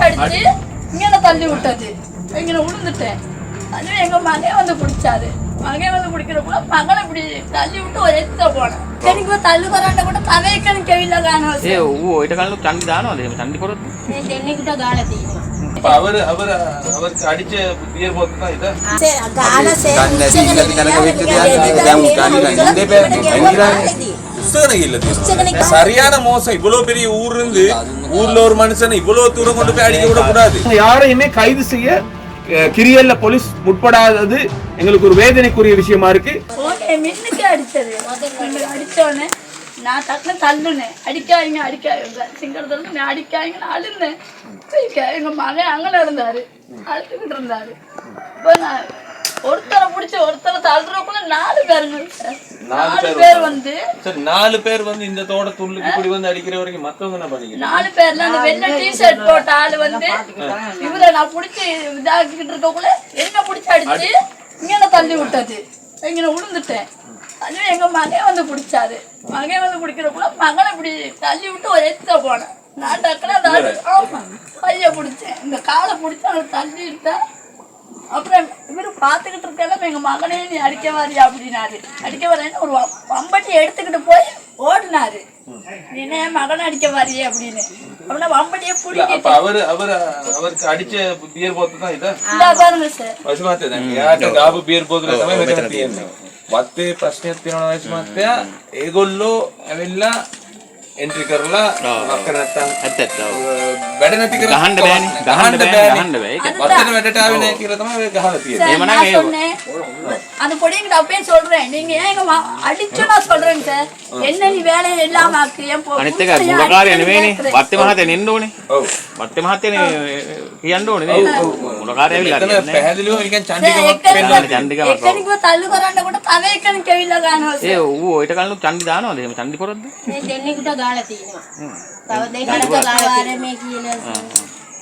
அடிச்சு இங்கே தள்ளி விட்டது இங்கே விழுந்துட்டேன் அதுவே எங்கள் மகன் வந்து பிடிச்சாது மகன் வந்து பிடிக்கிறப்போ மகளை இப்படி தள்ளி விட்டு ஒரு எத்த போனேன் எனக்கு தள்ளு கொராண்ட கூட தவைக்கணும் கேவில காணும் ஏ ஓ ఇట కాలంలో చండి దాను అది చండి அவர் அவர் அவருக்கு அடிச்ச பியர் போட்டு தான் இத சரி என்கிறாங்க. புஸ்தகம் இல்ல தீர்வு. சரியான மோசம். இவ்வளவு பெரிய ஊர் இருந்து ஊர்ல ஒரு மனுஷனை இவ்வளவு தூரம் கொண்டு போய் அடிக்க விட கூடாது யாரையுமே கைது செய்ய கிரியல்ல போலீஸ் முற்படாதது எங்களுக்கு ஒரு வேதனைக்குரிய விஷயமா இருக்கு. ஓகே மின்னுக்கு அடிச்சது அடிச்சோடனே நான் டக்குனு தள்ளுனேன். அடிக்காதீங்க அடிக்காதீங்க சிங்கரத்துல நான் அடிக்காதீங்க நான் அழுந்தேன் எங்க மகன் அங்கே இருந்தாரு. அழுத்துக்கிட்டு இருந்தாரு. இப்போ நான் ஒருத்தரை பிடிச்சி ஒருத்தரை தள்ளுறதுக்குள்ள நாலு பேருங்க சார். நாலு பேர் வந்து. சரி நாலு பேர் வந்து இந்த தோட துள்ளுக்கு இப்படி வந்து அடிக்கிற வரைக்கும் மத்தவங்க என்ன பண்ணீங்க நாலு பேர்ல அந்த வெள்ளை டிஷர்ட் போட்ட ஆளு வந்து இவரை நான் புடிச்சு இதாக்கிட்டு இருக்கக்குள்ள என்ன புடிச்சு அடிச்சு இங்கே தள்ளி விட்டது. இங்கே விழுந்துட்டேன் அது எங்க மகன் வந்து பிடிச்சாரு. மகன் வந்து பிடிக்கிறப்ப மகனை இப்படி தள்ளி விட்டு ஒரு எத்த போனேன். நான் டக்குனு அந்த ஆளு ஆமா கையை பிடிச்சேன். இந்த காலை பிடிச்சி அவனை தள்ளி விட்டேன். அப்புறம் இவரு பாத்துக்கிட்டு இருக்கலாம் எங்க மகனே நீ அடிக்க வரியா அப்படின்னாரு. அடிக்க வரேன்னு ஒரு வம்பட்டி எடுத்துக்கிட்டு போய் ஓடினாரு. நீனே மகன் அடிக்க வாரியே அப்படின்னு. அவனை வம்பட்டியே பிடிக்க அவரு அவர் அவருக்கு அடிச்ச பியர் போத்து தான் பியர் போத்து பத்து ಮತ್ತೆ ಪ್ರಶ್ನೆ ಎತ್ತಿರೋಣ ಮತ್ತೆ ಏಗೊಲ್ಲೋ එන්ට්‍රි කරලා මක්ක නැත්තම් ඇත්ත ඇත්ත ඔව්. වැඩ නැති කර ගහන්න බෑනේ ගහන්න බෑ ගහන්න බෑ ඒක වත්තේ වැඩට ආවේ නැහැ කියලා තමයි ඔය ගහලා තියෙන්නේ. சார், ஏமனா நான் ஏ- சொன்னேன் அந்த பொடிங்கிட்ட அப்பயே சொல்றேன் நீங்க ஏன் எங்க மா- அடிச்சு நான் சொல்றேன் சார் என்ன நீ வேலை இல்லாம ஆக்கு என் பொ- අනිත් එක புருஷனை ஏன் මුලකාරය அடிக்கடி නෙවෙයිනේ கேக்குறேன். වත්තේ මහත්තයා නෙන්න ඕනේ ඔව්. වත්තේ මහත්තයානේ කියන්න ඕනේ නේ මුලකාරය ඇවිල්ලා එතන හරියන්නේ නැහැ. පැහැදිලිව නිකන් சார், චන්දිකමක් எக்கனிக்கு- පෙන්නනවා. චන්දිකමක් ඔව්. எக்கனிக்கு தள்ளு வராண்ட கூட தவைக்கணும் கெவில காணும் ඒ ඌ ඊට කලින් චන්දි දානවද එහෙම චන්දි කරොත්ද දෙන්නෙකුට ගාලා තියෙනවා. තව දෙන්නෙකුට ගාලා තියෙනවා.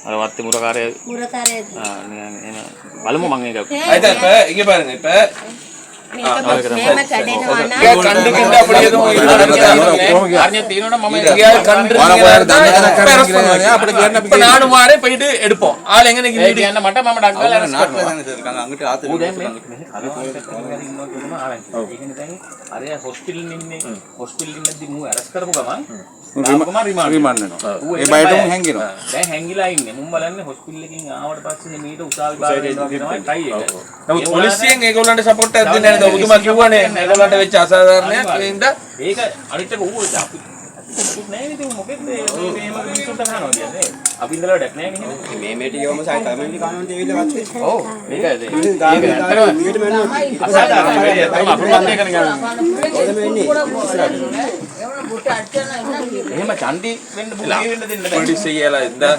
අර වත්තේ මුලකාරය මුරතරේ ආ, නිකන් එන බලමු මම ඒක ஆயிட்டா இப்ப இங்க பாருங்க இப்ப நானும் வாரே போயிட்டு எடுப்போம். ஆள் எங்க நிக்கிறீங்க என்ன மட்ட மாமா டாக்டர் அங்கிட்டு නේද? ඔබතුමා කිව්වනේ මේගොල්ලන්ට වෙච්ච අසාධාරණයක් ඒඳ ඒක අනිත් එක ඌ අපි. නෑ ඉතින් මොකෙත් මේ මේම මිනිස්සුන්ට අහනවා කියන්නේ. අපි ඉඳලා වැඩක් නෑ නේද මේ මේටි යවම සයි කමෙන්ටි කානෝන්ට ඇවිල්ලා ගත්තේ ඔව් මේකද ඒක ගාන මේකට මෙන්න අසාධාරණ වැඩි තමයි අපුරු මතය කරන්නේ ඔතන වෙන්නේ ඉස්සරහට එහෙම චන්දි වෙන්න පුළුවන් වෙන්න දෙන්න බෑ. පොලිසිය කියලා ඉඳලා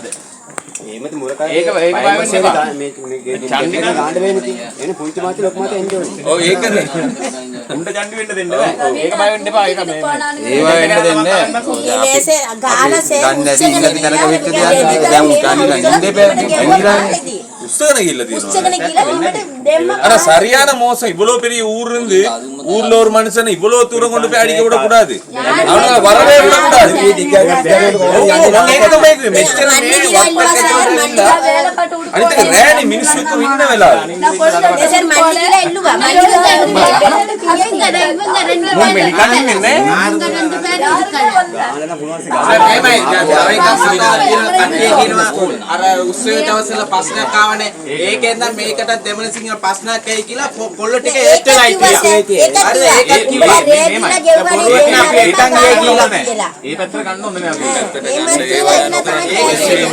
එහෙමද මුරකය ඒක ඒක පාවිච්චි කරලා මේ මේ ගාන්න වෙන්නේ තියෙන එන පුංචි මාත් ලොකු මාත් එන්නේ ඕනේ. ඔව් ඒක නේ උන්ට ජණ්ඩි වෙන්න දෙන්න බෑ. ඒක බය වෙන්න එපා ඒක මේ ඒවා වෙන්න දෙන්න. මේසේ ගානසේ ගන්න ඉන්න තැනක වෙච්ච දෙයක් දැන් උටන්න ඉන්නේ බෑ ඉන්නේ උස්සගෙන ගිල්ල තියෙනවා උස්සගෙන ගිල්ල දෙන්න අර සරියාන මෝස ඉබලෝ පෙරි ඌරින්ද ஊர்ல இருந்து ஊர்ல ஒரு மனுஷனை இவ்வளவு தூரம் கொண்டு போய் அடிக்க விட கூடாது அவனால வரவே விட கூடாது வேலை பாட்டு விட்டு අනිතක රෑනි මිනිස්සුත් ඉන්න වෙලාව நான் கொண்டு මේසර් මල්ලි ගිහලා එල්ලුවා මල්ලි මුන් මෙලිකන් ඉන්නේ අර උත්සවයේ දවස්වල ප්‍රශ්නයක් ආවනේ ඒකෙන් නම් මේකට දෙමළ සිංහල ප්‍රශ්නයක් ඇයි කියලා පො- කොල්ල ටික ඒත් වෙලා හිටියේ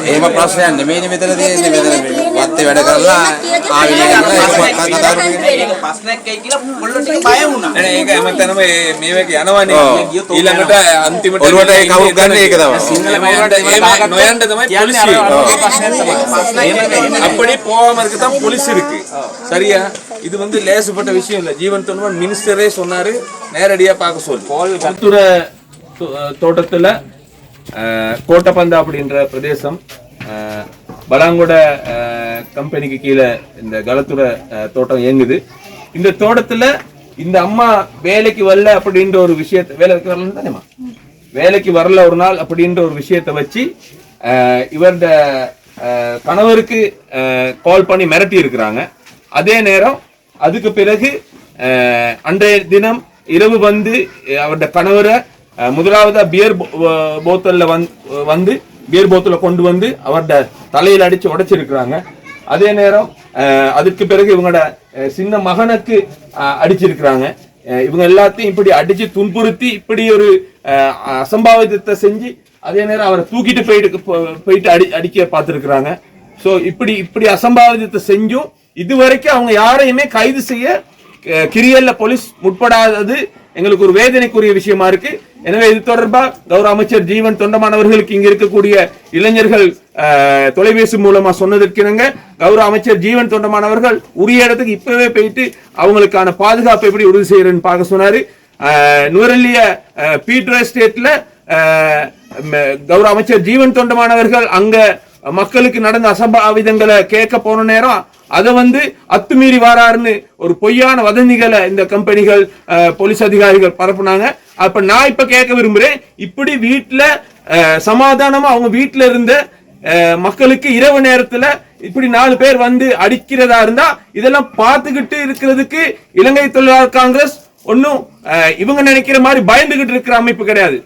ඒම ප්‍රශ්නයන්න මේ මෙතන තියෙන්නේ මෙතන මේ වත්තේ වැඩ කරලා ආවිල කරලා ඒක කතා කරන්නේ. ඒක ප්‍රශ්නයක් ඇයි කියලා කොල්ල ටික බය වුණා නෑ ඒක හැමතැනම මේ- මේක යනවනේ ඔව්. ඊළඟට අන්තිමට ඔළුවට ඒ කවුරු ගන්න ඒක තමයි. එහෙම නොයන්න තමයි කියන්නේ පොලිසිය අර වගේ ප්‍රශ්නයක් තමයි. அப்படி போகாம இருக்க தான் போலீஸ் இருக்கு சரியா இது வந்து லேசுப்பட்ட விஷயம் இல்ல ஜீவன் தொன்மன் மினிஸ்டரே சொன்னாரு நேரடியா பார்க்க சொல்லு கல்துறை தோ- தோட்டத்துல அஹ், கோட்டப்பந்தா அப்படின்ற பிரதேசம் அஹ், பலாங்கொட கம்பெனிக்கு கீழே இந்த கலத்துறை தோட்டம் இயங்குது. இந்த தோட்டத்தில் இந்த அம்மா வேலைக்கு வரல அப்படின்ற ஒரு விஷயத்த வேலைக்கு வரல தானேம்மா? வேலைக்கு வரல ஒரு நாள் அப்படின்ற ஒரு விஷயத்த வச்சு இவரோட கணவருக்கு கால் பண்ணி மிரட்டி இருக்கிறாங்க. அதே நேரம் அதுக்கு பிறகு அன்றைய தினம் இரவு வந்து அஹ், அவருடைய கணவரை முதலாவதாக முதலாவதா பியர் போத்தல்ல வந்து வந்து பியர் போத்தல கொண்டு வந்து அவருடைய தலையில் அடித்து உடைச்சிருக்கிறாங்க. அதே நேரம் அதுக்கு பிறகு இவங்களோட சின்ன மகனுக்கு அடிச்சிருக்கிறாங்க. இவங்க எல்லாத்தையும் இப்படி அடிச்சு துன்புறுத்தி இப்படி ஒரு அசம்பாவிதத்தை செஞ்சு அதே நேரம் அவரை தூக்கிட்டு போயிட்டு போயிட்டு அடி அடிக்க பார்த்துருக்குறாங்க. ஸோ இப்படி இப்படி அசம்பாவிதத்தை செஞ்சும் இதுவரைக்கும் அவங்க யாரையுமே கைது செய்ய கிரியல்ல போலீஸ் முற்படாதது எங்களுக்கு ஒரு வேதனைக்குரிய விஷயமா இருக்கு. எனவே இது தொடர்பாக கௌரவ அமைச்சர் ஜீவன் தொண்டமானவர்களுக்கு இங்க இருக்கக்கூடிய இளைஞர்கள் தொலைபேசி மூலமா சொன்னதற்கிணங்க கௌரவ அமைச்சர் ஜீவன் தொண்டமானவர்கள் உரிய இடத்துக்கு இப்பவே போயிட்டு அவங்களுக்கான பாதுகாப்பை எப்படி உறுதி செய்யறேன்னு பார்க்க சொன்னாரு. நுவரெல்லிய பீட்ரோ எஸ்டேட்ல கௌரவ அமைச்சர் ஜீவன் தொண்டமானவர்கள் அங்க மக்களுக்கு நடந்த அசம்பாவிதங்களை கேட்க போன நேரம் அதை வந்து அத்துமீறி வாராருன்னு ஒரு பொய்யான வதந்திகளை இந்த கம்பெனிகள் போலீஸ் அதிகாரிகள் பரப்புனாங்க. அப்ப நான் இப்ப கேட்க விரும்புறேன் இப்படி வீட்டுல சமாதானமா அவங்க வீட்டுல இருந்த அஹ், மக்களுக்கு இரவு நேரத்துல இப்படி நாலு பேர் வந்து அடிக்கிறதா இருந்தா இதெல்லாம் பார்த்துக்கிட்டு இருக்கிறதுக்கு இலங்கை தொழிலாளர் காங்கிரஸ் ஒன்னும் இவங்க நினைக்கிற மாதிரி பயந்துகிட்டு இருக்கிற அமைப்பு கிடையாது.